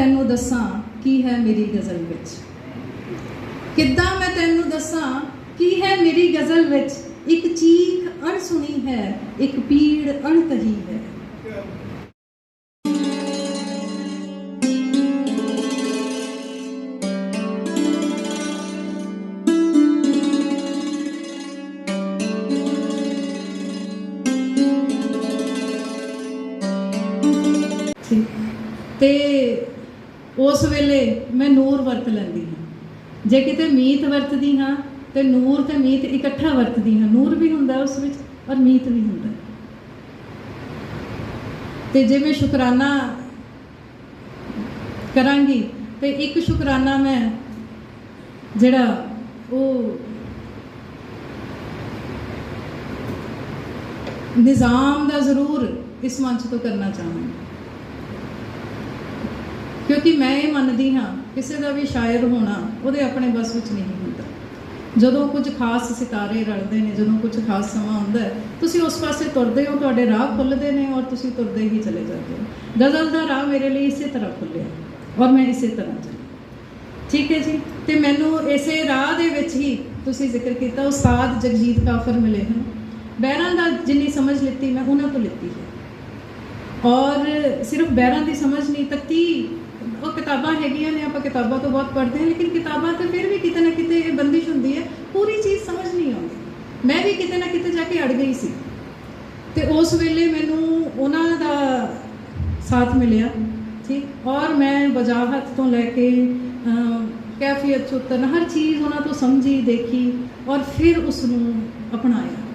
ਤੈਨੂੰ ਦੱਸਾਂ ਕੀ ਹੈ ਮੇਰੀ ਗਜ਼ਲ ਵਿੱਚ? ਕਿੱਦਾਂ ਮੈਂ ਤੈਨੂੰ ਦੱਸਾਂ ਕੀ ਹੈ ਮੇਰੀ ਗਜ਼ਲ ਵਿੱਚ? ਇੱਕ ਚੀਖ ਅਣਸੁਣੀ ਹੈ, ਇੱਕ ਪੀੜ ਅਣਕਹੀ ਹੈ। ਜੇ ਕਿਤੇ ਮੀਤ ਵਰਤਦੀ ਹਾਂ, ਤੇ ਨੂਰ ਤੇ ਮੀਤ ਇਕੱਠਾ ਵਰਤਦੀ ਹਾਂ। ਨੂਰ ਵੀ ਹੁੰਦਾ ਉਸ ਵਿੱਚ ਔਰ ਮੀਤ ਵੀ ਹੁੰਦਾ। ਤੇ ਜੇ ਮੈਂ ਸ਼ੁਕਰਾਨਾ ਕਰਾਂਗੀ, ਤੇ ਇੱਕ ਸ਼ੁਕਰਾਨਾ ਮੈਂ ਜਿਹੜਾ ਉਹ ਨਿਜ਼ਾਮ ਦਾ ਜ਼ਰੂਰ ਇਸ ਮੰਚ ਤੋਂ ਕਰਨਾ ਚਾਹਾਂਗੀ। ਕਿਉਂਕਿ ਮੈਂ ਇਹ ਮੰਨਦੀ ਹਾਂ, ਕਿਸੇ ਦਾ ਵੀ ਸ਼ਾਇਰ ਹੋਣਾ ਉਹਦੇ ਆਪਣੇ ਬਸ ਵਿੱਚ ਨਹੀਂ ਹੁੰਦਾ। ਜਦੋਂ ਕੁਝ ਖਾਸ ਸਿਤਾਰੇ ਰਲਦੇ ਨੇ, ਜਦੋਂ ਕੁਝ ਖਾਸ ਸਮਾਂ ਹੁੰਦਾ ਤੁਸੀਂ ਉਸ ਪਾਸੇ ਤੁਰਦੇ ਹੋ, ਤੁਹਾਡੇ ਰਾਹ ਖੁੱਲਦੇ ਨੇ ਔਰ ਤੁਸੀਂ ਤੁਰਦੇ ਹੀ ਚਲੇ ਜਾਂਦੇ ਹੋ। ਗਜ਼ਲ ਦਾ ਰਾਹ ਮੇਰੇ ਲਈ ਇਸੇ ਤਰ੍ਹਾਂ ਖੁੱਲਿਆ ਔਰ ਮੈਂ ਇਸੇ ਤਰ੍ਹਾਂ ਚੱਲੀ। ਠੀਕ ਹੈ ਜੀ? ਤੇ ਮੈਨੂੰ ਇਸੇ ਰਾਹ ਦੇ ਵਿੱਚ ਹੀ ਤੁਸੀਂ ਜ਼ਿਕਰ ਕੀਤਾ ਉਸਤਾਦ ਜਗਜੀਤ ਕਾਫਰ ਮਿਲੇ ਹਨ। ਬਹਿਰਾਂ ਦਾ ਜਿੰਨੀ ਸਮਝ ਲਿੱਤੀ, ਮੈਂ ਉਹਨਾਂ ਤੋਂ ਲਿੱਤੀ ਹੈ। ਔਰ ਸਿਰਫ ਬਹਿਰਾਂ ਦੀ ਸਮਝ ਨਹੀਂ, ਤੱਤੀ ਉਹ ਕਿਤਾਬਾਂ ਹੈਗੀਆਂ ਨੇ, ਆਪਾਂ ਕਿਤਾਬਾਂ ਤੋਂ ਬਹੁਤ ਪੜ੍ਹਦੇ ਹਾਂ, ਲੇਕਿਨ ਕਿਤਾਬਾਂ ਤੇ ਫਿਰ ਵੀ ਕਿਤੇ ਨਾ ਕਿਤੇ ਇਹ ਬੰਦਿਸ਼ ਹੁੰਦੀ ਹੈ, ਪੂਰੀ ਚੀਜ਼ ਸਮਝ ਨਹੀਂ ਆਉਂਦੀ। ਮੈਂ ਵੀ ਕਿਤੇ ਨਾ ਕਿਤੇ ਜਾ ਕੇ ਅੜ ਗਈ ਸੀ। ਤੇ ਉਸ ਵੇਲੇ ਮੈਨੂੰ ਉਹਨਾਂ ਦਾ ਸਾਥ ਮਿਲਿਆ, ਠੀਕ? ਔਰ ਮੈਂ ਵਜਾਹਤ ਤੋਂ ਲੈ ਕੇ ਕੈਫੀਅਤ ਚੁੱਤਨ ਹਰ ਚੀਜ਼ ਉਹਨਾਂ ਤੋਂ ਸਮਝੀ, ਦੇਖੀ ਔਰ ਫਿਰ ਉਸ ਨੂੰ ਅਪਣਾਇਆ।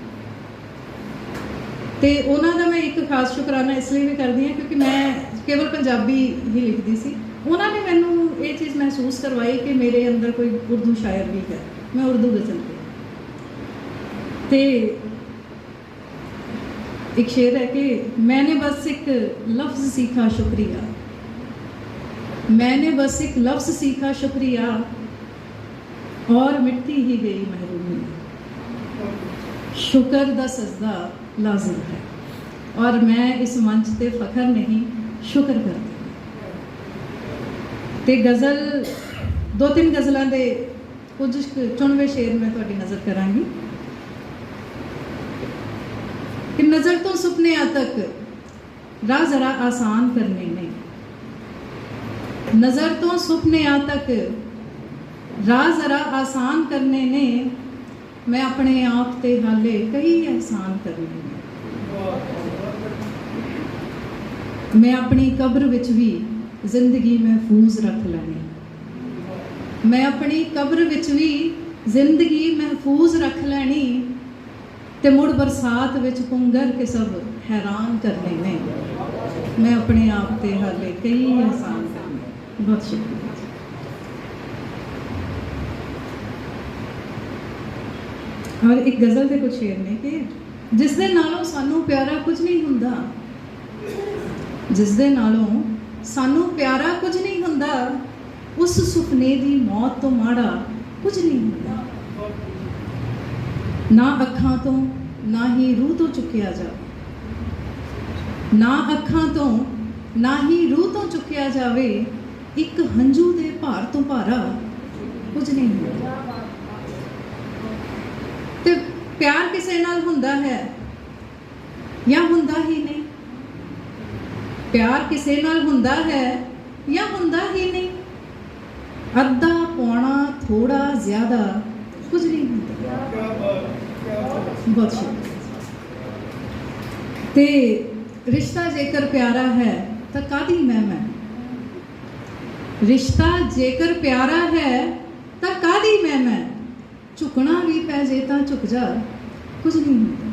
ਤੇ ਉਹਨਾਂ ਦਾ ਮੈਂ ਇੱਕ ਖਾਸ ਸ਼ੁਕਰਾਨਾ ਇਸ ਲਈ ਵੀ ਕਰਦੀ ਹਾਂ ਕਿਉਂਕਿ ਮੈਂ ਕੇਵਲ ਪੰਜਾਬੀ ਹੀ ਲਿਖਦੀ ਸੀ। ਉਹਨਾਂ ਨੇ ਮੈਨੂੰ ਇਹ ਚੀਜ਼ ਮਹਿਸੂਸ ਕਰਵਾਈ ਕਿ ਮੇਰੇ ਅੰਦਰ ਕੋਈ ਉਰਦੂ ਸ਼ਾਇਰ ਵੀ ਹੈ। ਮੈਂ ਉਰਦੂ ਗਜ਼ਲ ਤੇ एक शेर है कि मैंने बस एक लफ्ज़ सीखा शुक्रिया मैंने ਬਸ ਇੱਕ ਲਫ਼ਜ਼ ਸਿੱਖਾ ਸ਼ੁਕਰੀਆ ਔਰ ਮਿੱਟੀ ਹੀ ਗਈ ਮਹਿਰੂਮੀ। ਸ਼ੁਕਰ ਦਾ ਸਜਦਾ ਲਾਜ਼ਮ ਹੈ। ਔਰ ਮੈਂ ਇਸ ਮੰਚ ਤੇ ਫਖਰ ਨਹੀਂ, ਸ਼ੁਕਰ ਕਰਦਾ ਤੇ ਗਜ਼ਲ, ਦੋ ਤਿੰਨ ਗਜ਼ਲਾਂ ਦੇ ਕੁਝ ਕੁ ਚੁਣਵੇਂ ਸ਼ੇਰ ਮੈਂ ਤੁਹਾਡੀ ਨਜ਼ਰ ਕਰਾਂਗੀ। ਕਿ ਨਜ਼ਰ ਤੋਂ ਸੁਪਨਿਆਂ ਤੱਕ ਰਾਹ ਜ਼ਰਾ ਆਸਾਨ ਕਰਨੇ ਨੇ। ਨਜ਼ਰ ਤੋਂ ਸੁਪਨਿਆਂ ਤੱਕ ਰਾਹ ਜ਼ਰਾ ਆਸਾਨ ਕਰਨੇ ਨੇ, ਮੈਂ ਆਪਣੇ ਆਪ ਤੇ ਹਾਲੇ ਕਈ ਅਹਿਸਾਨ ਕਰਨੇ ਨੇ। ਮੈਂ ਆਪਣੀ ਕਬਰ ਵਿੱਚ ਵੀ ਜ਼ਿੰਦਗੀ ਮਹਿਫੂਜ਼ ਰੱਖ ਲੈਣੀ ਮੈਂ ਆਪਣੀ ਕਬਰ ਵਿੱਚ ਵੀ ਜ਼ਿੰਦਗੀ ਮਹਿਫੂਜ਼ ਰੱਖ ਲੈਣੀ, ਤੇ ਮੁੜ ਬਰਸਾਤ ਵਿੱਚ ਪੁੰਗਰ ਕੇ ਸਭ ਹੈਰਾਨ ਕਰਨੇ ਨੇ। ਮੈਂ ਆਪਣੇ ਆਪ ਤੇ ਹਾਲੇ ਕਈ ਅਹਿਸਾਨ ਬਹੁਤ ਸ਼ੁਕਰੀਆ ਔਰ ਇੱਕ ਗਜ਼ਲ ਦੇ ਕੁਝ ਸ਼ੇਰ ਨੇ ਕਿ ਜਿਸ ਦੇ ਨਾਲੋਂ ਸਾਨੂੰ ਪਿਆਰਾ ਕੁਝ ਨਹੀਂ ਹੁੰਦਾ, ਜਿਸ ਦੇ ਨਾਲੋਂ ਸਾਨੂੰ ਪਿਆਰਾ ਕੁਝ ਨਹੀਂ ਹੁੰਦਾ। ਉਸ ਸੁਪਨੇ ਦੀ ਮੌਤ ਤੋਂ ਮਾੜਾ ਕੁਝ ਨਹੀਂ ਹੁੰਦਾ। ਨਾ ਅੱਖਾਂ ਤੋਂ, ਨਾ ਹੀ ਰੂਹ ਤੋਂ ਚੁੱਕਿਆ ਜਾਵੇ ਨਾ ਅੱਖਾਂ ਤੋਂ, ਨਾ ਹੀ ਰੂਹ ਤੋਂ ਚੁੱਕਿਆ ਜਾਵੇ, ਇੱਕ ਹੰਝੂ ਦੇ ਭਾਰ ਤੋਂ ਭਾਰਾ ਕੁਝ ਨਹੀਂ ਹੁੰਦਾ। ਤੇ ਪਿਆਰ ਕਿਸੇ ਨਾਲ ਹੁੰਦਾ ਹੈ ਜਾਂ ਹੁੰਦਾ ਹੀ ਨਹੀਂ। ਪਿਆਰ ਕਿਸੇ ਨਾਲ ਹੁੰਦਾ ਹੈ ਜਾਂ ਹੁੰਦਾ ਹੀ ਨਹੀਂ? ਅੱਧਾ ਪੌਣਾ ਥੋੜਾ ਜ਼ਿਆਦਾ ਕੁਝ ਨਹੀਂ ਹੁੰਦਾ। ਬਹੁਤ ਸ਼ੁਕਰੀਆ। ਤੇ ਰਿਸ਼ਤਾ ਜੇਕਰ ਪਿਆਰਾ ਹੈ ਤਾਂ ਕਾਦੀ ਮੈਂ ਮੈਂ ਰਿਸ਼ਤਾ ਜੇਕਰ ਪਿਆਰਾ ਹੈ ਤਾਂ ਕਾਦੀ ਮੈਂ ਮੈਂ ਝੁਕਣਾ ਵੀ ਪੈ ਜੇ ਤਾਂ ਝੁਕ ਜਾ, ਕੁਝ ਨਹੀਂ ਹੁੰਦਾ।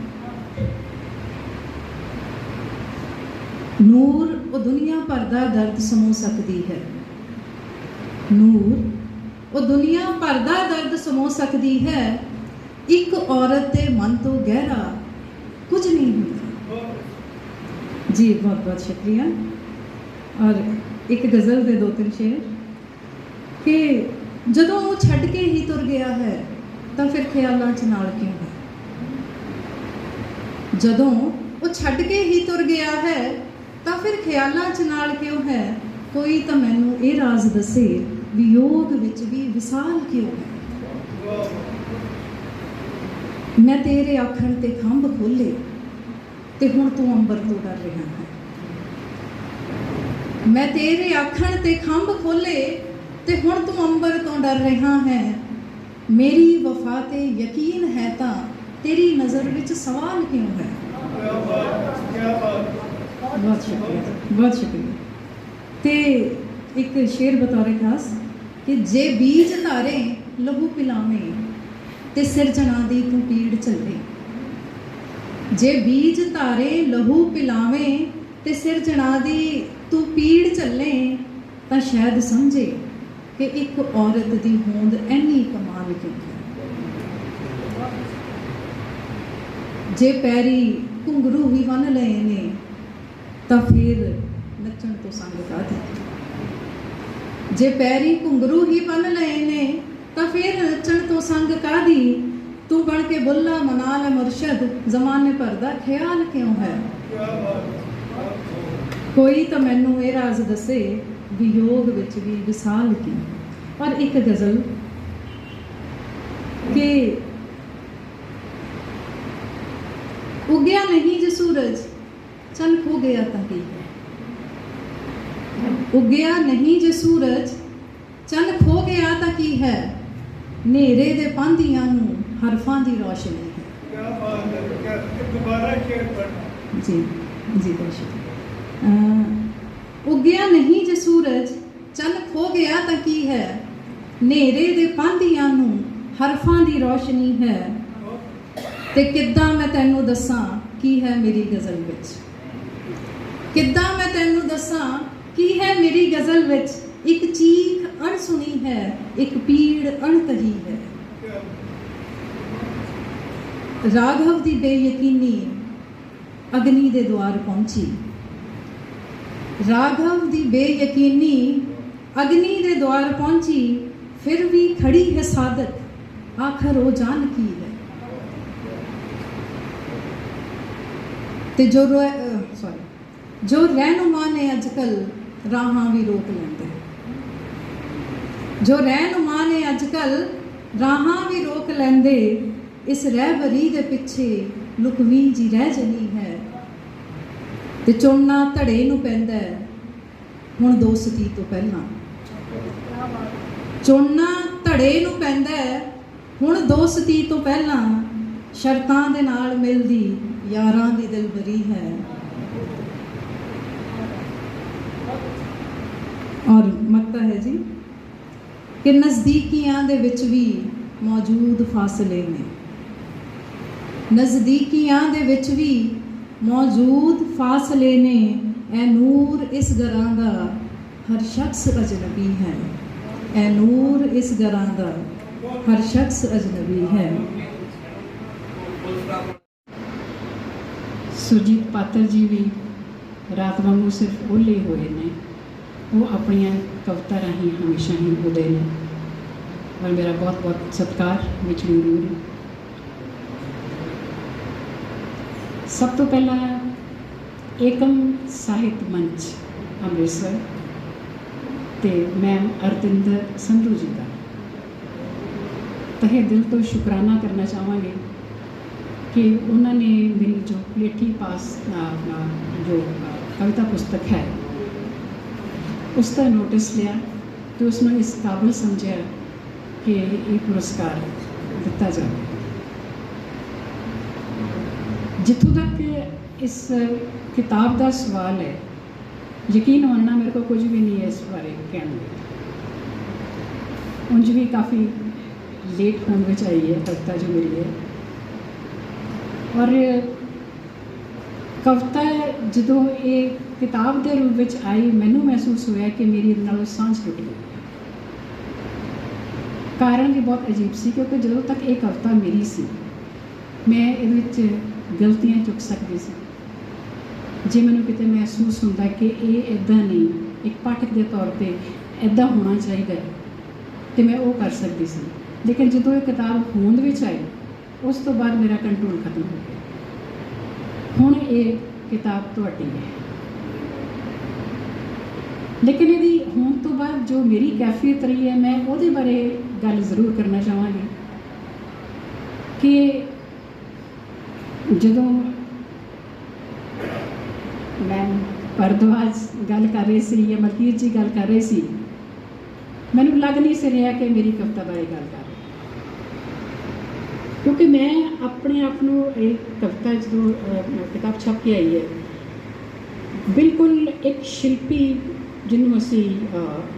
ਨੂਰ ਉਹ ਦੁਨੀਆ ਭਰ ਦਾ ਦਰਦ ਸਮੋ ਸਕਦੀ ਹੈ। ਨੂਰ, ਉਹ ਦੁਨੀਆ ਭਰ ਦਾ ਦਰਦ ਸਮੋ ਸਕਦੀ ਹੈ। ਇੱਕ ਔਰਤ ਦੇ ਮਨ ਤੋਂ ਗਹਿਰਾ ਕੁਝ ਨਹੀਂ ਹੁੰਦਾ। ਜੀ, ਬਹੁਤ ਬਹੁਤ ਸ਼ੁਕਰੀਆ। ਔਰ ਇੱਕ ਗਜ਼ਲ ਦੇ ਦੋ ਤਿੰਨ ਸ਼ੇਰ। ਕਿ ਜਦੋਂ ਉਹ ਛੱਡ ਕੇ ਹੀ ਤੁਰ ਗਿਆ ਹੈ, ਤਾਂ ਫਿਰ ਖਿਆਲਾਂ 'ਚ ਨਾਲ ਕਿਉਂ ਹੈ? ਜਦੋਂ ਉਹ ਛੱਡ ਕੇ ਹੀ ਤੁਰ ਗਿਆ ਹੈ ਤਾਂ ਫਿਰ ਖਿਆਲਾਂ 'ਚ ਨਾਲ ਕਿਉਂ ਹੈ? ਕੋਈ ਤਾਂ ਮੈਨੂੰ ਇਹ ਰਾਜ਼ ਦੱਸੇ ਵੀ ਯੋਗ ਵਿੱਚ ਵੀ ਵਿਸਾਲ ਕਿਉਂ ਹੈ? ਮੈਂ ਤੇਰੇ ਆਖਣ ਤੇ ਖੰਭ ਖੋਲੇ ਤੇ ਹੁਣ ਤੂੰ ਅੰਬਰ ਤੋਂ ਡਰ ਰਿਹਾ ਹੈ। ਮੈਂ ਤੇਰੇ ਆਖਣ ਤੇ ਖੰਭ ਖੋਲੇ ਤੇ ਹੁਣ ਤੂੰ ਅੰਬਰ ਤੋਂ ਡਰ ਰਿਹਾ ਹੈ। ਮੇਰੀ ਵਫਾ ਤੇ ਯਕੀਨ ਹੈ ਤਾਂ ਤੇਰੀ ਨਜ਼ਰ ਵਿੱਚ ਸਵਾਲ ਕਿਉਂ ਹੈ? ਬਹੁਤ ਸ਼ੁਕਰੀਆ। ਬਹੁਤ ਸ਼ੁਕਰੀਆ। ਤੇ ਇੱਕ ਸ਼ੇਰ ਬਤੌਰੇ ਖਾਸ ਕਿ ਜੇ ਬੀਜ ਧਾਰੇ, ਲਹੂ ਪਿਲਾਵੇਂ, ਤੇ ਸਿਰਜਣਾ ਦੀ ਤੂੰ ਪੀੜ ਝੱਲੇ। ਜੇ ਬੀਜ ਧਾਰੇ, ਲਹੂ ਪਿਲਾਵੇਂ, ਤੇ ਸਿਰਜਣਾ ਦੀ ਤੂੰ ਪੀੜ ਝੱਲੇ, ਤਾਂ ਸ਼ਾਇਦ ਸਮਝੇ ਕਿ ਇੱਕ ਔਰਤ ਦੀ ਹੋਂਦ ਐਨੀ ਕਮਾਲ ਕਿਉਂ ਹੈ? ਜੇ ਪੈਰੀ ਘੁੰਗਰੂ ਵੀ ਬੰਨ ਲਏ ਨੇ ਤਾਂ ਫਿਰ ਨੱਚਣ ਤੋਂ ਸੰਗ ਕਾਦੀ ਜੇ ਪੈਰੀ ਘੁੰਗਰੂ ਹੀ ਬੰਨ ਲਏ ਨੇ, ਤਾਂ ਫਿਰ ਨੱਚਣ ਤੋਂ ਸੰਗ ਕਾਦੀ ਤੂੰ ਬਣ ਕੇ ਬੁੱਲਾ ਮਨਾ ਲੈ ਮੁਰਸ਼ਦ, ਜ਼ਮਾਨੇ ਭਰ ਦਾ ਖਿਆਲ ਕਿਉਂ ਹੈ? ਕੋਈ ਤਾਂ ਮੈਨੂੰ ਇਹ ਰਾਜ਼ ਦੱਸੇ ਵੀ ਯੋਗ ਵਿੱਚ ਵੀ ਵਿਸਾਲ ਕੀ ਪਰ ਇੱਕ ਗਜ਼ਲ ਕਿ ਉਗਿਆ ਨਹੀਂ ਜੇ ਸੂਰਜ ਖੋ ਗਿਆ ਤਾਂ ਕੀ ਹੈ। ਉਗਿਆ ਨਹੀਂ ਜੇ ਸੂਰਜ ਚੰਨ ਖੋ ਗਿਆ ਤਾਂ ਕੀ ਹੈ। ਨੇਰੇ ਦੇ ਪਾਂਧੀਆਂ ਨੂੰ ਹਰਫਾਂ ਦੀ ਰੋਸ਼ਨੀ ਹੈ। ਜੀ ਜੀ ਬਹੁਤ ਸ਼ੁਕਰੀਆ। ਅਹ, ਉਗਿਆ ਨਹੀਂ ਜੇ ਸੂਰਜ ਚੰਨ ਖੋ ਗਿਆ ਤਾਂ ਕੀ ਹੈ। ਨੇਰੇ ਦੇ ਪਾਂਧੀਆਂ ਨੂੰ ਹਰਫਾਂ ਦੀ ਰੋਸ਼ਨੀ ਹੈ। ਤੇ ਕਿੱਦਾਂ ਮੈਂ ਤੈਨੂੰ ਦੱਸਾਂ ਕੀ ਹੈ ਮੇਰੀ ਗਜ਼ਲ ਵਿੱਚ। ਕਿੱਦਾਂ ਮੈਂ ਤੈਨੂੰ ਦੱਸਾਂ? ਕੀ ਹੈ ਮੇਰੀ ਗਜ਼ਲ ਵਿੱਚ? ਇੱਕ ਚੀਖ ਅਣਸੁਣੀ ਹੈ, ਇੱਕ ਪੀੜ ਅਣ ਕਹੀ ਹੈ। ਰਾਘਵ ਦੀ ਬੇਯਕੀਨੀ ਅਗਨੀ ਦੇ ਦੁਆਰ ਪਹੁੰਚੀ। ਰਾਘਵ ਦੀ ਬੇਯਕੀਨੀ ਅਗਨੀ ਦੇ ਦੁਆਰ ਪਹੁੰਚੀ, ਫਿਰ ਵੀ ਖੜੀ ਹੈ ਸਾਦਤ, ਆਖਰ ਉਹ ਜਾਨ ਕੀ ਹੈ? ਤੇ ਜੋ ਸੌਰੀ ਜੋ ਰਹਿਨੁਮਾ ਨੇ ਅੱਜਕੱਲ ਰਾਹਾਂ ਵੀ ਰੋਕ ਲੈਂਦੇ ਜੋ ਰਹਿਨੁਮਾ ਨੇ ਅੱਜਕੱਲ ਰਾਹਾਂ ਵੀ ਰੋਕ ਲੈਂਦੇ, ਇਸ ਰਹਿਬਰੀ ਦੇ ਪਿੱਛੇ ਲੁਕਵੀ ਜੀ ਰਹਿ ਜਣੀ ਹੈ। ਤੇ ਚੋਣਾ ਧੜੇ ਨੂੰ ਪੈਂਦਾ ਹੁਣ ਦੋਸਤੀ ਤੋਂ ਪਹਿਲਾਂ। ਚੋਣਾ ਧੜੇ ਨੂੰ ਪੈਂਦਾ ਹੁਣ ਦੋਸਤੀ ਤੋਂ ਪਹਿਲਾਂ ਸ਼ਰਤਾਂ ਦੇ ਨਾਲ ਮਿਲਦੀ, ਯਾਰਾਂ ਦੀ ਦਿਲਬਰੀ ਹੈ। ਔਰ ਮਕਤਾ ਹੈ ਜੀ ਕਿ ਨਜ਼ਦੀਕੀਆਂ ਦੇ ਵਿੱਚ ਵੀ ਮੌਜੂਦ ਫਾਸਲੇ ਨੇ। ਨਜ਼ਦੀਕੀਆਂ ਦੇ ਵਿੱਚ ਵੀ ਮੌਜੂਦ ਫਾਸਲੇ ਨੇ। ਐ ਨੂਰ ਇਸ ਘਰਾਂ ਦਾ ਹਰ ਸ਼ਖਸ ਅਜਨਬੀ ਹੈ। ਐ ਨੂਰ ਇਸ ਘਰਾਂ ਦਾ ਹਰ ਸ਼ਖਸ ਅਜਨਬੀ ਹੈ। ਸੁਰਜੀਤ ਪਾਤਰ ਜੀ ਵੀ ਰਾਤ ਵਾਂਗੂ ਸਿਰਫ ਓਲੇ ਹੋਏ ਨੇ। ਉਹ ਆਪਣੀਆਂ ਕਵਿਤਾ ਰਾਹੀਂ ਹਮੇਸ਼ਾ ਹੀ ਉਹਦੇ ਨੇ। ਔਰ ਮੇਰਾ ਬਹੁਤ ਬਹੁਤ ਸਤਿਕਾਰ ਵਿੱਚ ਜ਼ਰੂਰ ਸਭ ਤੋਂ ਪਹਿਲਾਂ ਏਕਮ ਸਾਹਿਤ ਮੰਚ ਅੰਮ੍ਰਿਤਸਰ। ਤੇ ਮੈਮ ਅਰਤਿੰਦਰ ਸੰਧੂ ਜੀ ਦਾ। ਤਹਿ ਦਿਲ ਤੋਂ ਸ਼ੁਕਰਾਨਾ ਕਰਨਾ ਚਾਹਾਂਗੇ ਕਿ ਉਹਨਾਂ ਨੇ ਮੇਰੀ ਜੋ ਪਲੇਠੀ ਪਾਸ ਅ, ਜੋ ਕਵਿਤਾ ਪੁਸਤਕ ਹੈ ਉਸ ਦਾ ਨੋਟਿਸ ਲਿਆ ਤੇ ਉਸ ਨੂੰ ਇਸ ਕਾਬਲ ਸਮਝਿਆ ਕਿ ਇਹ ਪੁਰਸਕਾਰ ਦਿੱਤਾ ਜਾਵੇ। ਜਿੱਥੋਂ ਤੱਕ ਇਸ ਕਿਤਾਬ ਦਾ ਸਵਾਲ ਹੈ, ਯਕੀਨ ਮੰਨਣਾ ਮੇਰੇ ਕੋਲ ਕੁਝ ਵੀ ਨਹੀਂ ਹੈ ਇਸ ਬਾਰੇ ਕਹਿਣ ਨੂੰ। ਉਂਝ ਵੀ ਕਾਫੀ ਲੇਟ ਹੋਣ ਵਿੱਚ ਆਈ ਹੈ, ਕਵਿਤਾ ਜੋ ਮਿਲੀ ਹੈ। ਔਰ ਕਵਿਤਾ ਜਦੋਂ ਇਹ ਕਿਤਾਬ ਦੇ ਰੂਪ ਵਿੱਚ ਆਈ, ਮੈਨੂੰ ਮਹਿਸੂਸ ਹੋਇਆ ਕਿ ਮੇਰੀ ਇਹਦੇ ਨਾਲੋਂ ਸਾਂਝ ਟੁੱਟ ਗਈ ਕਾਰਨ ਵੀ ਬਹੁਤ ਅਜੀਬ ਸੀ, ਕਿਉਂਕਿ ਜਦੋਂ ਤੱਕ ਇਹ ਕਵਿਤਾ ਮੇਰੀ ਸੀ, ਮੈਂ ਇਹਦੇ ਵਿੱਚ ਗਲਤੀਆਂ ਚੁੱਕ ਸਕਦੀ ਸੀ। ਜੇ ਮੈਨੂੰ ਕਿਤੇ ਮਹਿਸੂਸ ਹੁੰਦਾ ਕਿ ਇਹ ਇਦਾਂ ਨਹੀਂ, ਇੱਕ ਪਾਠਕ ਦੇ ਤੌਰ ਤੇ ਇਦਾਂ ਹੋਣਾ ਚਾਹੀਦਾ ਹੈ, ਤੇ ਮੈਂ ਉਹ ਕਰ ਸਕਦੀ ਸੀ। ਲੇਕਿਨ ਜਦੋਂ ਇਹ ਕਿਤਾਬ ਹੋਂਦ ਵਿੱਚ ਆਈ, ਉਸ ਤੋਂ ਬਾਅਦ ਮੇਰਾ ਕੰਟਰੋਲ ਖਤਮ ਹੋ ਗਿਆ। ਹੁਣ ਇਹ ਕਿਤਾਬ ਤੁਹਾਡੀ ਹੈ। ਲੇਕਿਨ ਇਹਦੀ ਹੋਣ ਤੋਂ ਬਾਅਦ ਜੋ ਮੇਰੀ ਕੈਫੀਅਤ ਰਹੀ ਹੈ, ਮੈਂ ਉਹਦੇ ਬਾਰੇ ਗੱਲ ਜ਼ਰੂਰ ਕਰਨਾ ਚਾਹਾਂਗੀ ਕਿ ਜਦੋਂ ਮੈਂ ਪਰਦਵਾਜ ਗੱਲ ਕਰ ਰਹੀ ਸੀ ਜਾਂ ਮਲਕੀਤ ਜੀ ਗੱਲ ਕਰ ਰਹੇ ਸੀ, ਮੈਨੂੰ ਲੱਗ ਨਹੀਂ ਸੀ ਰਿਹਾ ਕਿ ਮੇਰੀ ਕਵਿਤਾ ਬਾਰੇ ਗੱਲ ਕਰ ਕਿਉਂਕਿ ਮੈਂ ਆਪਣੇ ਆਪ ਨੂੰ ਇਹ ਕਵਿਤਾ ਜਦੋਂ ਕਿਤਾਬ ਛਪ ਕੇ ਆਈ ਹੈ, ਬਿਲਕੁਲ ਇੱਕ ਸ਼ਿਲਪੀ ਜਿਹਨੂੰ ਅਸੀਂ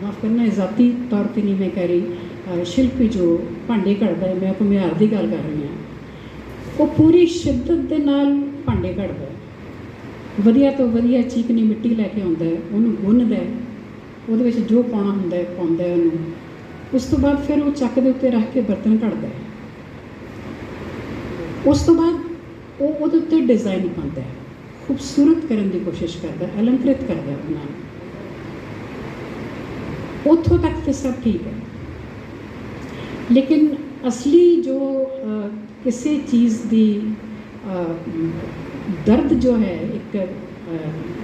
ਮਾਫ ਕਰਨਾ ਜ਼ਾਤੀ ਤੌਰ ਤੇ ਨਹੀਂ ਮੈਂ ਕਹਿ ਰਹੀ ਸ਼ਿਲਪੀ ਜੋ ਭਾਂਡੇ ਘੜਦਾ ਹੈ, ਮੈਂ ਘੁਮਿਆਰ ਦੀ ਗੱਲ ਕਰ ਰਹੀ ਹਾਂ। ਉਹ ਪੂਰੀ ਸ਼ਿੱਦਤ ਦੇ ਨਾਲ ਭਾਂਡੇ ਘੜਦਾ ਵਧੀਆ ਤੋਂ ਵਧੀਆ ਚੀਕਨੀ ਮਿੱਟੀ ਲੈ ਕੇ ਆਉਂਦਾ ਹੈ, ਉਹਨੂੰ ਗੁੰਨਦਾ ਹੈ, ਉਹਦੇ ਵਿੱਚ ਜੋ ਪਾਉਣਾ ਹੁੰਦਾ ਹੈ, ਪਾਉਂਦਾ ਹੈ ਉਹਨੂੰ। ਉਸ ਤੋਂ ਬਾਅਦ ਫਿਰ ਉਹ ਚੱਕ ਦੇ ਉੱਤੇ ਰੱਖ ਕੇ ਬਰਤਨ ਘੜਦਾ ਹੈ। ਉਸ ਤੋਂ ਬਾਅਦ ਉਹ ਉਹਦੇ ਉੱਤੇ ਡਿਜ਼ਾਈਨ ਪਾਉਂਦਾ ਹੈ। ਖੂਬਸੂਰਤ ਕਰਨ ਦੀ ਕੋਸ਼ਿਸ਼ ਕਰਦਾ ਅਲੰਕ੍ਰਿਤ ਕਰਦਾ ਉਹਨਾਂ ਨੂੰ ਉੱਥੋਂ ਤੱਕ ਤੇ ਸਭ ਠੀਕ ਹੈ। ਲੇਕਿਨ ਅਸਲੀ ਜੋ ਕਿਸੇ ਚੀਜ਼ ਦੀ ਦਰਦ ਜੋ ਹੈ ਇੱਕ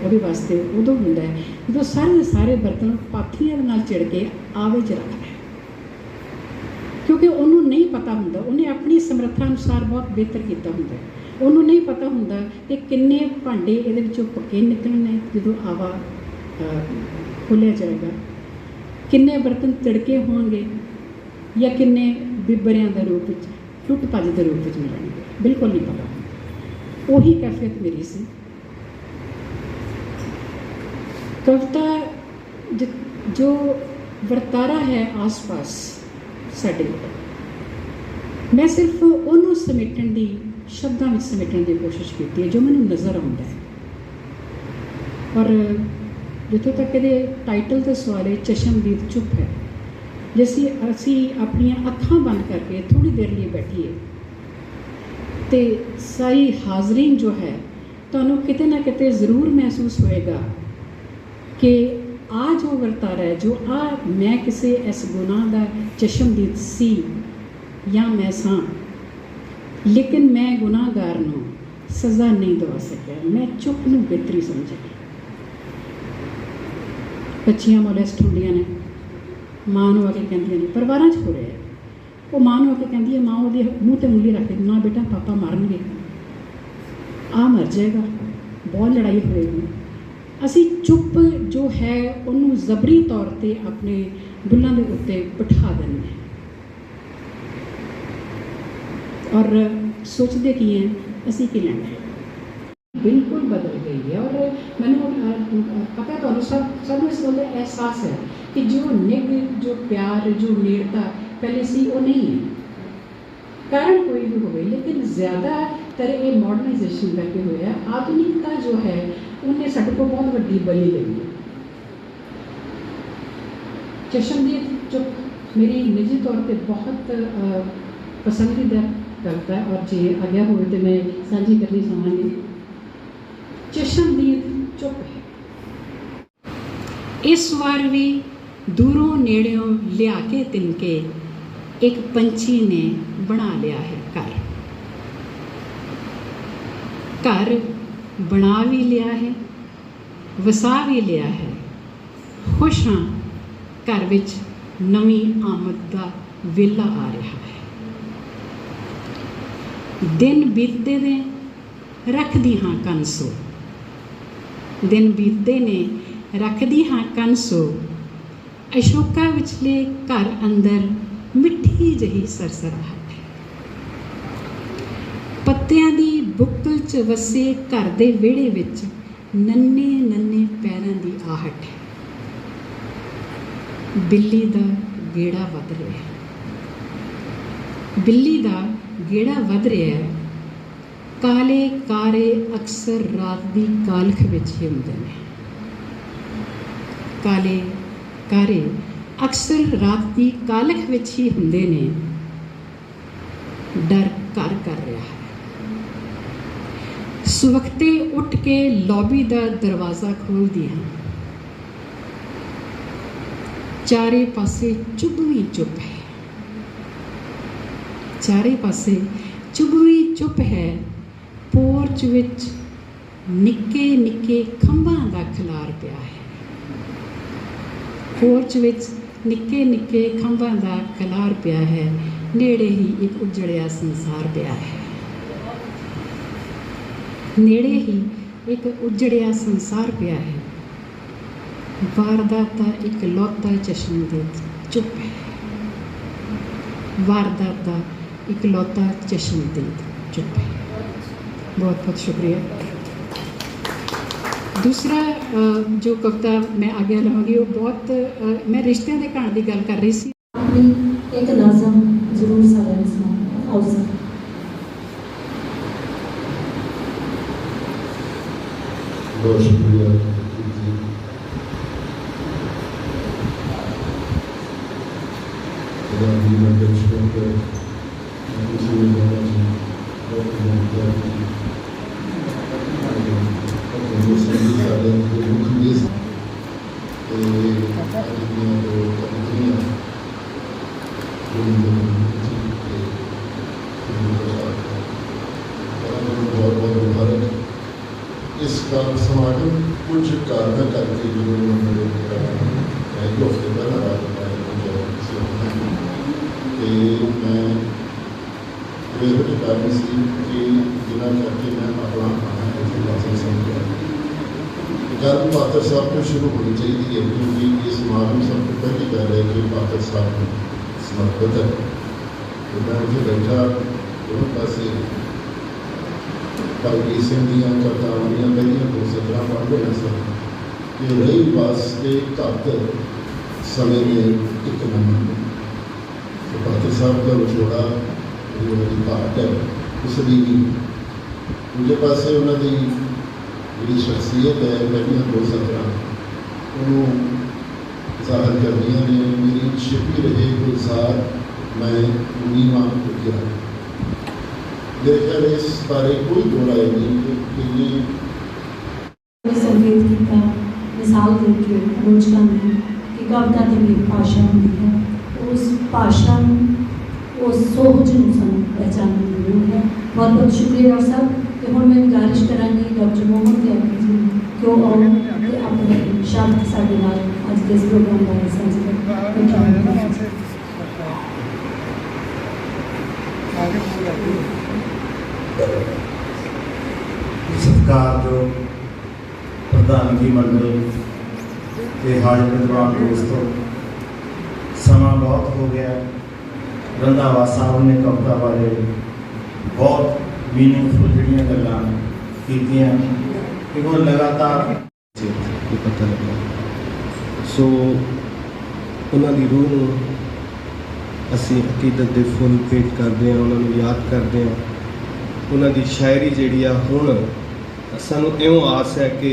ਉਹਦੇ ਵਾਸਤੇ ਉਦੋਂ ਹੁੰਦਾ ਹੈ ਜਦੋਂ ਸਾਰੇ ਦੇ ਸਾਰੇ ਬਰਤਨ ਪਾਥੀਆਂ ਦੇ ਨਾਲ ਚਿੜ ਕੇ ਆਵੇ 'ਚ ਰੱਖਦਾ ਹੈ ਕਿਉਂਕਿ ਉਹਨੂੰ ਨਹੀਂ ਪਤਾ ਹੁੰਦਾ, ਉਹਨੇ ਆਪਣੀ ਸਮਰੱਥਾ ਅਨੁਸਾਰ ਬਹੁਤ ਬਿਹਤਰ ਕੀਤਾ ਹੁੰਦਾ ਹੈ। ਉਹਨੂੰ ਨਹੀਂ ਪਤਾ ਹੁੰਦਾ ਕਿ ਕਿੰਨੇ ਭਾਂਡੇ ਇਹਦੇ ਵਿੱਚੋਂ ਪੱਕੇ ਨਿਕਲਣੇ ਜਦੋਂ ਆਵਾ ਖੋਲ੍ਹਿਆ ਜਾਏਗਾ। ਕਿੰਨੇ ਬਰਤਨ ਤਿੜਕੇ ਹੋਣਗੇ ਜਾਂ ਕਿੰਨੇ ਬਿਬਰਿਆਂ ਦੇ ਰੂਪ ਵਿੱਚ ਟੁੱਟ ਭੱਜ ਦੇ ਰੂਪ ਵਿੱਚ ਮਿਲਣਗੇ? ਬਿਲਕੁਲ ਨਹੀਂ ਪਤਾ। ਉਹੀ ਕੈਫੀਅਤ ਮੇਰੀ ਸੀ। ਕਵਿਤਾ ਜ- ਜੋ ਵਰਤਾਰਾ ਹੈ ਆਸ-ਪਾਸ ਸਾਡੇ ਮੈਂ ਸਿਰਫ ਉਹਨੂੰ ਸਮੇਟਣ ਦੀ, ਸ਼ਬਦਾਂ ਵਿੱਚ ਸਮੇਟਣ ਦੀ ਕੋਸ਼ਿਸ਼ ਕੀਤੀ ਹੈ ਜੋ ਮੈਨੂੰ ਨਜ਼ਰ ਆਉਂਦਾ ਹੈ। ਔਰ ਜਿੱਥੋਂ ਤੱਕ ਇਹਦੇ ਟਾਈਟਲ ਤੇ ਸਵਾਲ ਹੈ, ਚਸ਼ਮਦੀਦ ਚੁੱਪ ਹੈ। ਜੇ ਅਸੀਂ ਅਸੀਂ ਆਪਣੀਆਂ ਅੱਖਾਂ ਬੰਦ ਕਰਕੇ ਥੋੜੀ ਦੇਰ ਲਈ ਬੈਠੀਏ। ਤੇ ਸਾਰੀ ਹਾਜ਼ਰੀਨ ਜੋ ਹੈ, ਤੁਹਾਨੂੰ ਕਿਤੇ ਨਾ ਕਿਤੇ ਜ਼ਰੂਰ ਮਹਿਸੂਸ ਹੋਏਗਾ ਕਿ ਆ ਜੋ ਵਰਤਾਰਾ ਹੈ, ਜੋ ਆ ਮੈਂ ਕਿਸੇ ਇਸ ਗੁਨਾਹ ਦਾ ਚਸ਼ਮਦੀਦ ਸੀ ਜਾਂ ਮੈਂ ਸਾਂ, ਲੇਕਿਨ ਮੈਂ ਗੁਨਾਹਗਾਰ ਨੂੰ ਸਜ਼ਾ ਨਹੀਂ ਦਵਾ ਸਕਿਆ। ਮੈਂ ਚੁੱਪ ਨੂੰ ਬਿਹਤਰੀ ਸਮਝਿਆ। ਬੱਚੀਆਂ ਮੋਲੈਸਟ ਹੁੰਦੀਆਂ ਨੇ। ਮਾਂ ਨੂੰ ਆ ਕੇ ਕਹਿੰਦੀਆਂ ਨੇ, ਪਰਿਵਾਰਾਂ 'ਚ ਹੋ ਰਿਹਾ ਉਹ ਮਾਂ ਨੂੰ ਆ ਕੇ ਕਹਿੰਦੀ ਹੈ, ਮਾਂ ਉਹਦੇ ਮੂੰਹ ਤੇ ਉਂਗਲੀ ਰੱਖ ਕੇ ਨਾ ਬੇਟਾ, ਪਾਪਾ ਮਰਨਗੇ। ਆ ਮਰ ਜਾਏਗਾ, ਬਹੁਤ ਲੜਾਈ ਹੋਏਗੀ। ਅਸੀਂ ਚੁੱਪ ਜੋ ਹੈ, ਉਹਨੂੰ ਜ਼ਬਰੀ ਤੌਰ ਤੇ ਆਪਣੇ ਬੁੱਲਾਂ ਦੇ ਉੱਤੇ ਬਿਠਾ ਦਿੰਦੇ ਔਰ ਸੋਚਦੇ ਕੀ ਹੈ, ਅਸੀਂ ਕੀ ਲੈਣਾ ਹੈ? ਬਿਲਕੁਲ ਬਦਲ ਗਈ ਹੈ ਔਰ ਮੈਨੂੰ ਅਹ, ਪਤਾ ਤੁਹਾਨੂੰ ਸਭ ਸਭ ਨੂੰ ਇਸ ਗੱਲ ਦਾ ਅਹਿਸਾਸ ਹੈ ਕਿ ਜੋ ਨਿੱਘ ਜੋ ਪਿਆਰ ਜੋ ਨੇੜਤਾ ਪਹਿਲੇ ਸੀ ਉਹ ਨਹੀਂ ਹੈ। ਕਾਰਨ ਕੋਈ ਵੀ ਹੋਵੇ ਲੇਕਿਨ ਜ਼ਿਆਦਾ ਤਰ ਇਹ ਮਾਡਰਨਾਈਜੇਸ਼ਨ ਕਰਕੇ ਹੋਇਆ ਆਧੁਨਿਕਤਾ ਜੋ ਹੈ ਉਹਨੇ ਸਾਡੇ ਕੋਲ ਬਹੁਤ ਵੱਡੀ ਬਲੀ ਲਈ ਹੈ ਚਸ਼ਮਦੀਦ ਜੋ ਮੇਰੀ ਨਿੱਜੀ ਤੌਰ ਤੇ ਬਹੁਤ ਪਸੰਦੀਦਾ ਕਰਦਾ ਔਰ ਜੇ ਆਗਿਆ ਹੋਵੇ ਤੇ ਮੈਂ ਸਾਂਝੀ ਕਰਨੀ ਚਾਹਾਂਗੀ। ਚਸ਼ਮਦੀਦ ਚੁੱਪ ਹੈ। ਇਸ ਵਾਰ ਵੀ ਦੂਰੋਂ ਨੇੜਿਓਂ ਲਿਆ ਕੇ ਤਿਨਕੇ ਇੱਕ ਪੰਛੀ ਨੇ ਬਣਾ ਲਿਆ ਹੈ ਘਰ। ਘਰ ਬਣਾ ਵੀ ਲਿਆ ਹੈ, ਵਸਾ ਵੀ ਲਿਆ ਹੈ। ਖੁਸ਼ ਹਾਂ, ਘਰ ਵਿੱਚ ਨਵੀਂ ਆਮਦ ਦਾ ਵੇਲਾ ਆ ਰਿਹਾ ਹੈ। ਦਿਨ ਬੀਤਦੇ ਨੇ, ਰੱਖਦੀ ਹਾਂ ਕੰਸੋ ਦਿਨ ਬੀਤਦੇ ਨੇ, ਰੱਖਦੀ ਹਾਂ ਕੰਸੋ ਅਸ਼ੋਕਾ ਵਿਚਲੇ ਘਰ ਅੰਦਰ ਮਿੱਠੀ ਜਹੀ ਸਰਸਰਾਹਟ ਹੈ। ਪੱਤਿਆਂ ਦੀ ਬੁੱਕਲ 'ਚ ਵਸੇ ਘਰ ਦੇ ਵਿਹੜੇ ਵਿੱਚ ਨੰਨੇ ਨੰਨੇ ਪੈਰਾਂ ਦੀ ਆਹਟ ਹੈ। ਬਿੱਲੀ ਦਾ ਗੇੜਾ ਵੱਧ ਰਿਹਾ ਹੈ। ਬਿੱਲੀ ਦਾ ਗੇੜਾ ਵੱਧ ਰਿਹਾ ਹੈ। ਕਾਲੇ ਕਾਰੇ ਅਕਸਰ ਰਾਤ ਦੀ ਕਾਲਖ ਵਿੱਚ ਹੀ ਹੁੰਦੇ ਨੇ। ਕਾਲੇ ਕਾਰੇ ਅਕਸਰ ਰਾਤ ਦੀ ਕਾਲਖ ਵਿੱਚ ਹੀ ਹੁੰਦੇ ਨੇ। ਡਰ ਘਰ ਕਰ ਰਿਹਾ ਹੈ। ਸੁਵਖਤੇ ਉੱਠ ਕੇ ਲੌਬੀ ਦਾ ਦਰਵਾਜ਼ਾ ਖੋਲਦੀ ਹਾਂ। ਚਾਰੇ ਪਾਸੇ ਚੁੱਭਵੀਂ ਚੁੱਪ ਹੈ। ਚਾਰੇ ਪਾਸੇ ਚੁੱਭਵੀਂ ਚੁੱਪ ਹੈ ਪੋਰਚ ਵਿੱਚ ਨਿੱਕੇ ਨਿੱਕੇ ਖੰਭਾਂ ਦਾ ਖਲਾਰ ਪਿਆ ਹੈ। ਪੋਰਚ ਵਿੱਚ ਨਿੱਕੇ ਨਿੱਕੇ ਖੰਭਾਂ ਦਾ ਖਲਾਰ ਪਿਆ ਹੈ, ਨੇੜੇ ਹੀ ਇੱਕ ਉਜੜਿਆ ਸੰਸਾਰ ਪਿਆ ਹੈ। ਨੇੜੇ ਹੀ ਇੱਕ ਉਜੜਿਆ ਸੰਸਾਰ ਪਿਆ ਹੈ। ਵਾਰਦਾਤ ਦਾ ਇੱਕ ਲੋਤਾ ਚਸ਼ਮਦੀਦ ਚੁੱਪ ਹੈ। ਵਾਰਦਾਤਾ ਦਾ ਇੱਕ ਲੋਤਾ ਚਸ਼ਮਦੀਦ ਚੁੱਪ ਹੈ। ਬਹੁਤ ਬਹੁਤ ਸ਼ੁਕਰੀਆ ਦੂਸਰਾ ਜੋ ਕਵਿਤਾ ਮੈਂ ਅੱਗੇ ਲਵਾਂਗੀ ਉਹ ਬਹੁਤ ਮੈਂ ਰਿਸ਼ਤਿਆਂ ਦੇ ਕਹਾਣੀ ਦੀ ਗੱਲ ਕਰ ਰਹੀ ਸੀ ਆਪਣੀ ਇੱਕ ਨਜ਼ਮ ਜ਼ਰੂਰ ਸਾਰਿਆਂ ਨੂੰ ਸੁਣਾਓ ਆਓ ਸਰ ਬਹੁਤ ਸ਼ੁਕਰੀਆ ਜੀ ਉਹਦਾ ਵੀ ਮੈਂ ਬਚਪਨ ਤੋਂ ਕਿਸੇ ਨੂੰ ਜਾਣਾ ਸੀ ਬਹੁਤ ਬਹੁਤ ਜੀ ਉਹ ਸੰਗੀਤ ਸਾਡੇ ਦੇ ਮੁੱਖ ਦੇ ਤੇ ਅਜਿਹੀਆਂ ਦੋ ਕਵਿਤਾਵਾਂ ਬਹੁਤ ਬਹੁਤ ਮੁਬਾਰਕ ਇਸ ਕਾਲ ਸਮਾਗਮ ਕੁਝ ਕਾਰਨਾਂ ਕਰਕੇ ਜਦੋਂ ਮੇਰੇ ਮੈਂ ਜੋ ਹਫ਼ਤੇ ਪਹਿਲਾਂ ਰਾਤ ਪਾਇਆ ਪੰਜਾਬ ਸੀ ਤੇ ਮੈਂ ਇਹ ਵੀ ਕਾਰਨ ਸੀ ਕਿ ਜਿਨ੍ਹਾਂ ਕਰਕੇ ਮੈਂ ਆਪਣਾ ਖਾਣਾ ਇੱਥੇ ਵਾਸਤੇ ਸਮਝਿਆ ਗੱਲ ਪਾਤਰ ਸਾਹਿਬ ਤੋਂ ਸ਼ੁਰੂ ਹੋਣੀ ਚਾਹੀਦੀ ਹੈ ਕਿਉਂਕਿ ਇਹ ਸਮਾਗਮ ਸਭ ਤੋਂ ਪਹਿਲੀ ਗੱਲ ਹੈ ਕਿ ਪਾਤਰ ਸਾਹਿਬ ਨੂੰ ਸਮਰਪਿਤ ਹੈ ਤੇ ਮੈਂ ਉੱਥੇ ਬੈਠਾ ਉਹ ਪਾਸੇ ਭਾਈ ਸਿੰਘ ਦੀਆਂ ਕਵਿਤਾਵਾਂ ਦੀਆਂ ਪਹਿਲੀਆਂ ਦੋ ਸਤਰਾਂ ਪੜ੍ਹ ਰਿਹਾ ਸਨ ਕਿ ਰਹੀ ਵਾਸਤੇ ਦੇ ਘੱਟ ਸਮੇਂ ਦੇ ਇੱਕ ਨੰਬਰ ਤੇ। ਸਾਹਿਬ ਦਾ ਵਿਛੋੜਾ ਉਹ ਦੀ ਹੈ, ਉਸ ਦੀ ਵੀ। ਦੂਜੇ ਪਾਸੇ ਉਹਨਾਂ ਦੀ ਜਿਹੜੀ ਸ਼ਖਸੀਅਤ ਹੈ, ਪਹਿਲੀਆਂ ਦੋ ਸਤਰਾਂ ਉਹਨੂੰ ਜ਼ਾਹਰ ਕਰਦੀਆਂ ਨੇ, ਮੇਰੀ ਛਿਪੀ ਰਹੇ ਗੁਲਜ਼ਾਰ ਮੈਂ ਨੀਵਾਂ ਉਤਰਿਆ ਮੇਰੇ ਖਿਆਲ ਇਸ ਬਾਰੇ ਕੋਈ ਦੋੜਾ ਨਹੀਂ ਕਿ ਸੰਕੇਤ ਕੀਤਾ ਮਿਸਾਲ ਦੇ ਕੇ ਆਲੋਚਨਾ ਨੇ ਕਿ ਕਵਿਤਾ ਦੀ ਵੀ ਭਾਸ਼ਾ ਹੁੰਦੀ ਹੈ। ਉਸ ਭਾਸ਼ਾ ਨੂੰ ਉਸ ਸੋਚ ਨੂੰ ਸਾਨੂੰ ਪਹਿਚਾਨਣ ਦੀ ਜ਼ਰੂਰਤ ਹੈ। ਬਹੁਤ ਬਹੁਤ ਸ਼ੁਕਰੀਆ ਡਾਕਟਰ ਸਾਹਿਬ। ਤੇ ਹੁਣ ਮੈਂ ਗੁਜ਼ਾਰਿਸ਼ ਕਰਾਂਗੀ ਡਾਕਟਰ ਮੋਹਨ ਤਿਆਗੀ ਜੀ ਨੂੰ ਕਿ ਉਹ ਆਉਣ ਤੇ ਆਪਣੇ ਸ਼ਬਦ ਸਾਡੇ ਨਾਲ ਅੱਜ ਦੇ ਇਸ ਪ੍ਰੋਗਰਾਮ ਦਾ ਹਿੱਸਾ ਜ਼ਰੂਰ Thank you. ਸਤਿਕਾਰਯੋਗ ਪ੍ਰਧਾਨਗੀ ਮੰਡਲ ਤੇ ਹਾਜ਼ਰ ਵਿਦਵਾਨ ਦੋਸਤੋ ਸਮਾਂ ਬਹੁਤ ਹੋ ਗਿਆ ਰੰਧਾਵਾ ਸਾਹਿਬ ਨੇ ਕਵਿਤਾ ਬਾਰੇ ਬਹੁਤ ਮੀਨਿੰਗਫੁਲ ਜਿਹੜੀਆਂ ਗੱਲਾਂ ਕੀਤੀਆਂ ਕਿ ਉਹ ਲਗਾਤਾਰ ਇਹ ਪਤਾ ਲੱਗਾ ਸੋ ਉਹਨਾਂ ਦੀ ਰੂਹ ਨੂੰ ਅਸੀਂ ਅਕੀਦਤ ਦੇ ਫੁੱਲ ਭੇਟ ਕਰਦੇ ਹਾਂ, ਉਹਨਾਂ ਨੂੰ ਯਾਦ ਕਰਦੇ ਹਾਂ। ਉਹਨਾਂ ਦੀ ਸ਼ਾਇਰੀ ਜਿਹੜੀ ਆ ਹੁਣ ਸਾਨੂੰ ਇਉਂ ਆਸ ਹੈ ਕਿ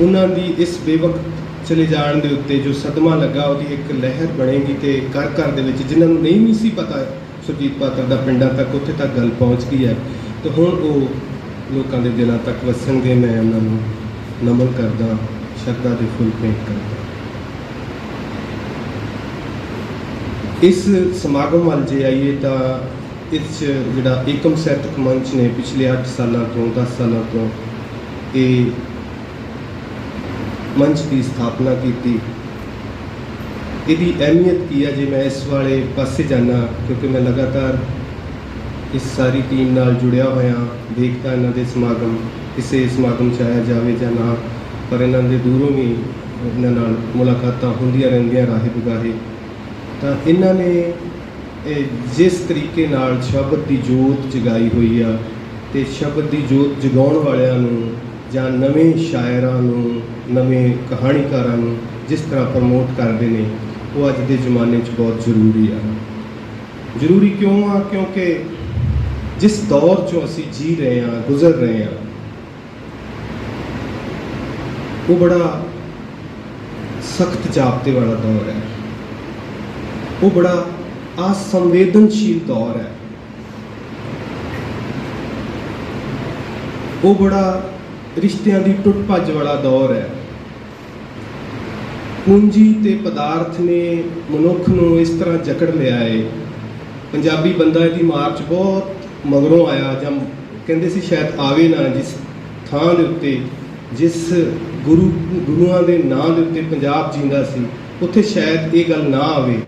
ਉਹਨਾਂ ਦੀ ਇਸ ਬੇਵਕਤ ਚਲੇ ਜਾਣ ਦੇ ਉੱਤੇ ਜੋ ਸਦਮਾ ਲੱਗਾ, ਉਹਦੀ ਇੱਕ ਲਹਿਰ ਬਣੇਗੀ ਤੇ ਘਰ ਘਰ ਦੇ ਵਿੱਚ ਜਿਨ੍ਹਾਂ ਨੂੰ ਨਹੀਂ ਵੀ ਸੀ ਪਤਾ, ਸੁਰਜੀਤ ਪਾਤਰ ਦਾ ਪਿੰਡਾਂ ਤੱਕ ਉੱਥੇ ਤੱਕ ਗੱਲ ਪਹੁੰਚ ਗਈ ਹੈ। ਤੇ ਹੁਣ ਉਹ ਲੋਕਾਂ ਦੇ ਦਿਲਾਂ ਤੱਕ ਵਸਣਗੇ, ਮੈਂ ਉਹਨਾਂ ਨੂੰ ਨਮਨ ਕਰਦਾ, ਸ਼ਰਧਾ ਦੇ ਫੁੱਲ ਭੇਂਟ ਕਰਦਾ। ਇਸ ਸਮਾਗਮ ਵੱਲ ਜੇ ਆਈਏ ਤਾਂ ਇਸ 'ਚ ਜਿਹੜਾ ਏਕਮ ਸਾਹਿਤਕ ਮੰਚ ਨੇ ਪਿਛਲੇ 8 ਸਾਲਾਂ ਤੋਂ 10 ਸਾਲਾਂ ਤੋਂ ਇਹ ਮੰਚ ਦੀ ਸਥਾਪਨਾ ਕੀਤੀ। ਇਹਦੀ ਅਹਿਮੀਅਤ ਕੀ ਹੈ ਜੇ ਮੈਂ ਇਸ ਵਾਲੇ ਪਾਸੇ ਜਾਣਾ ਕਿਉਂਕਿ ਮੈਂ ਲਗਾਤਾਰ ਇਸ ਸਾਰੀ ਟੀਮ ਨਾਲ ਜੁੜਿਆ ਹੋਇਆ, ਦੇਖਦਾ ਇਹਨਾਂ ਦੇ ਸਮਾਗਮ, ਕਿਸੇ ਸਮਾਗਮ 'ਚ ਆਇਆ ਜਾਵੇ ਜਾਂ ਨਾ, ਪਰ ਇਹਨਾਂ ਦੇ ਦੂਰੋਂ ਵੀ ਇਹਨਾਂ ਨਾਲ ਮੁਲਾਕਾਤਾਂ ਹੁੰਦੀਆਂ ਰਹਿੰਦੀਆਂ ਰਾਹੇ ਬਗਾਹੇ। ਤਾਂ ਇਹਨਾਂ ਨੇ ਇਹ ਜਿਸ ਤਰੀਕੇ ਨਾਲ ਸ਼ਬਦ ਦੀ ਜੋਤ ਜਗਾਈ ਹੋਈ ਆ ਤੇ ਸ਼ਬਦ ਦੀ ਜੋਤ ਜਗਾਉਣ ਵਾਲਿਆਂ ਨੂੰ ਜਾਂ ਨਵੇਂ ਸ਼ਾਇਰਾਂ ਨੂੰ, ਨਵੇਂ ਕਹਾਣੀਕਾਰਾਂ ਨੂੰ ਜਿਸ ਤਰ੍ਹਾਂ ਪ੍ਰਮੋਟ ਕਰਦੇ ਨੇ, ਉਹ ਅੱਜ ਦੇ ਜ਼ਮਾਨੇ 'ਚ ਬਹੁਤ ਜ਼ਰੂਰੀ ਆ। ਜ਼ਰੂਰੀ ਕਿਉਂ ਆ? ਕਿਉਂਕਿ ਜਿਸ ਦੌਰ 'ਚੋਂ ਅਸੀਂ ਜੀ ਰਹੇ ਹਾਂ, ਗੁਜ਼ਰ ਰਹੇ ਹਾਂ, ਉਹ ਬੜਾ ਸਖਤ ਜਾਪਤੇ ਵਾਲਾ ਦੌਰ ਹੈ। ਉਹ ਬੜਾ ਅਸੰਵੇਦਨਸ਼ੀਲ ਦੌਰ ਹੈ। ਉਹ ਬੜਾ ਰਿਸ਼ਤਿਆਂ ਦੀ ਟੁੱਟ ਭੱਜ ਵਾਲਾ ਦੌਰ ਹੈ। ਪੂੰਜੀ ਤੇ ਪਦਾਰਥ ਨੇ ਮਨੁੱਖ ਨੂੰ ਇਸ ਤਰ੍ਹਾਂ ਜਕੜ ਲਿਆ ਹੈ ਪੰਜਾਬੀ ਬੰਦਾ ਇਹਦੀ ਮਾਰਚ ਬਹੁਤ ਮਗਰੋਂ ਆਇਆ ਜਾਂ ਕਹਿੰਦੇ ਸੀ ਸ਼ਾਇਦ ਆਵੇ ਨਾ ਜਿਸ ਥਾਂ ਦੇ ਉੱਤੇ, ਜਿਸ ਗੁਰੂ, ਗੁਰੂਆਂ ਦੇ ਨਾਂ ਦੇ ਉੱਤੇ ਪੰਜਾਬ ਜੀਂਦਾ ਸੀ, ਉੱਥੇ ਸ਼ਾਇਦ ਇਹ ਗੱਲ ਨਾ ਆਵੇ।